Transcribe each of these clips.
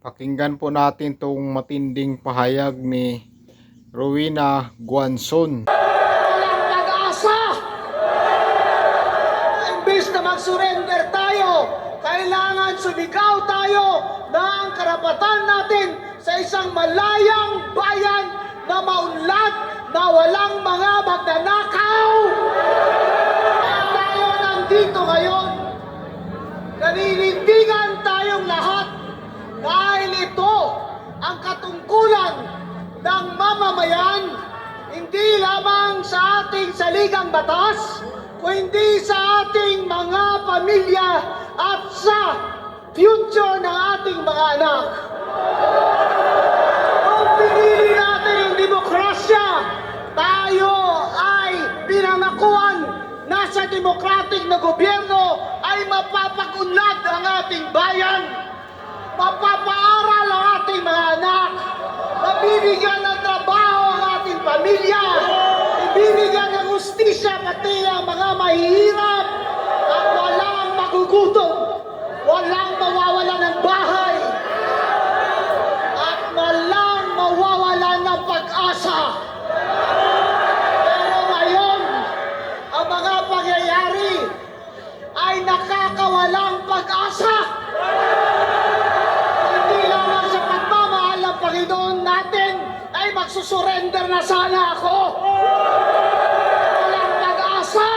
Pakinggan po natin tong matinding pahayag ni Rowena Guanzon. Walang pag-asa! Imbis na mag-surrender tayo, kailangan sumigaw tayo na ang karapatan natin sa isang malayang bayan na maunlad na walang mga magnanakaw! Kaya tayo nandito ngayon, naninindigan tayong lahat dahil ito ang katungkulan ng mamamayan hindi lamang sa ating saligang batas, kundi sa ating mga pamilya at sa future ng ating mga anak. Kung pinili natin ang demokrasya, tayo ay pinangakuan na sa demokratik na gobyerno ay mapapagunlad ang ating bayan, mapapaaral ang ating mga anak, mabibigyan ng trabaho ang ating pamilya, ibibigyan ng ustisya pati ang mga mahihirap at walang magugutom, walang mawawala ng bahay, at walang mawawala ng pag-asa. Pero ngayon, ang mga pangyayari ay nakakawalang pag-asa. Hindi lamang sa pagmamahal ng Panginoon natin ay magsusurrender na sana ako. Walang pag-asa.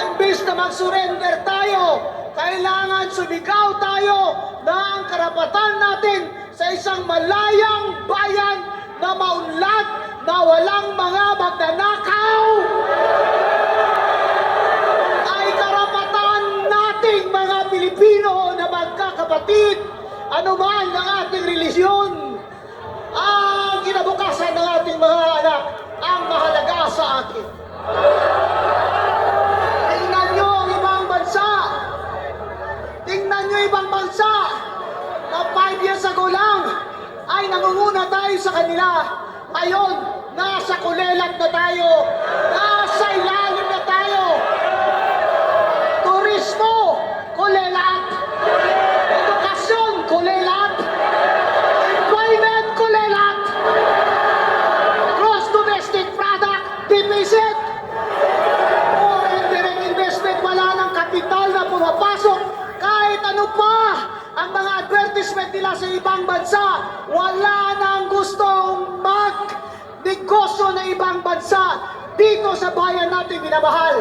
Imbis na mag-surrender tayo, kailangan sumigaw tayo na ang karapatan natin sa isang malayang bayan na maunlad na walang mga magnanakaw ay karapatan nating mga Pilipino na magkakapatid, anuman ang ating relisyon, ang kinabukasan ng ating mga anak, ang mahalaga sa atin. Tingnan nyo ang ibang bansa. Tingnan nyo ibang bansa na 5 years ago lang ay nangunguna tayo sa kanila. Ngayon, nasa kulelat na tayo. Nasa ilalim ano pa ang mga advertisement nila sa ibang bansa, wala nang gustong mag-negosyo na ibang bansa dito sa bayan natin minamahal.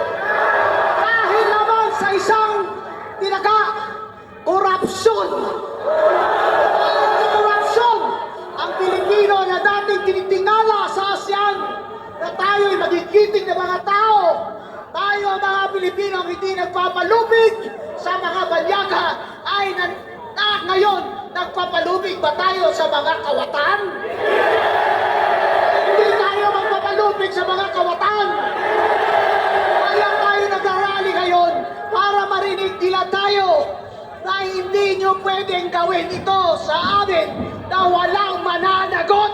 Dahil naman sa isang tinaga, korupsyon. Korupsyon, ang Pilipino na dating tinitingala sa ASEAN na tayo'y magigiting na mga tao, tayo mga Pilipino hindi nagpapalubig sa mga banyaga ay na, na ngayon nagpapalubig ba tayo sa mga kawatan? Hindi tayo magpapalubig sa mga kawatan. Kaya tayo nag-arali ngayon para marinig nila tayo na hindi nyo pwedeng gawin ito sa amin na walang mananagot.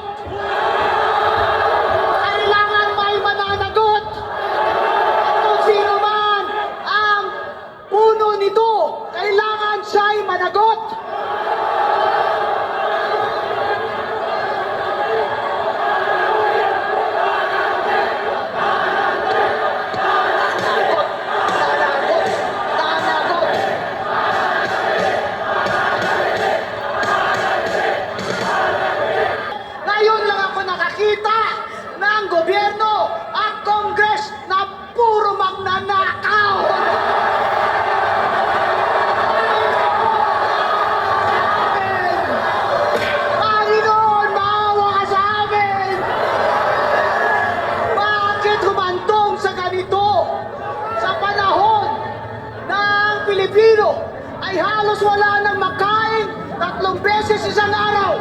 Kailangan may mananagot. At kung sino man ang puno nito, kailangan siya'y managot. Pilipino ay halos wala nang makain tatlong beses isang araw.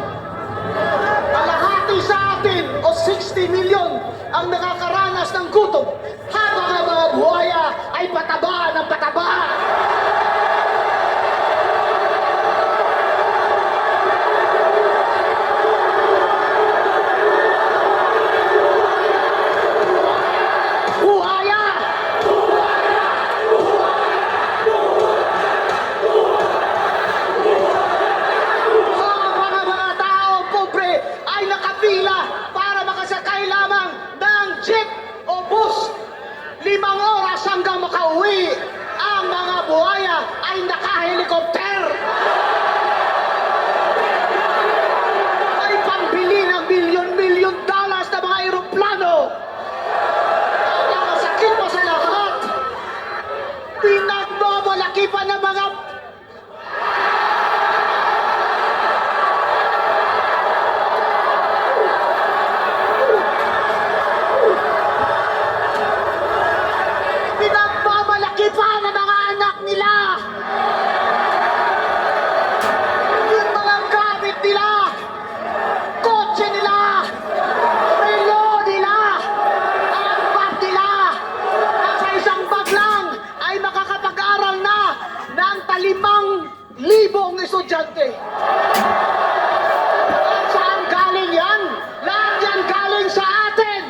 Kalahati sa atin o 60 milyon ang nakakaranas ng gutom habang ang mga buhaya ay pataba ng pataba. ay naka-helicopter! Ay pambili ng bilyon-bilyon dollars na mga aeroplano! Ang masakit pa sa lahat! Pinagmamalaki pa ng mga limang libong estudyante. Saan galing yan? Lahat yan galing sa atin.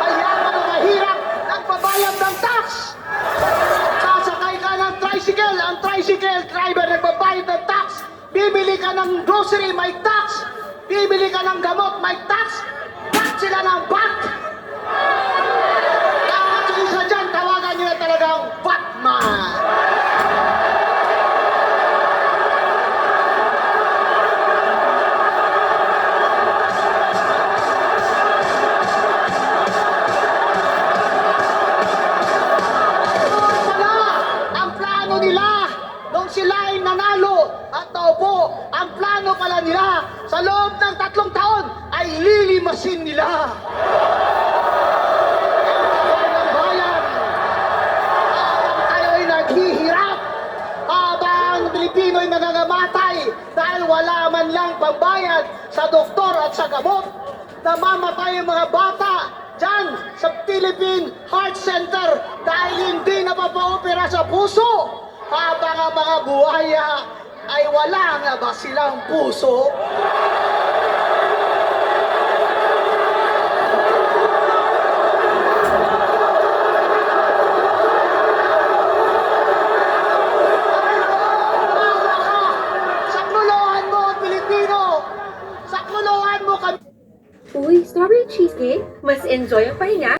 Mayaman o mahirap, nagbabayad ng tax. Sasakay ka ng tricycle, ang tricycle driver nagbabayad ng tax. Bibili ka ng grocery, may tax. Bibili ka ng gamot, may tax. Tax sila ng bat. Dapat sa isa dyan, tawagan nyo na talagang Batman. Nanalo at naupo. Ang plano pala nila sa loob ng tatlong taon ay lilimasin nila. Ang ng bayan. Habang tayo'y naghihirap. Habang nangangamatay dahil wala man lang pambayad sa doktor at sa gamot. Namamatay ang mga bata dyan sa Philippine Heart Center dahil hindi napapaopera sa puso. Habang ang mga buhaya ay wala nga ba silang puso? Uy, strawberry cheesecake? Mas enjoy ang pahinga?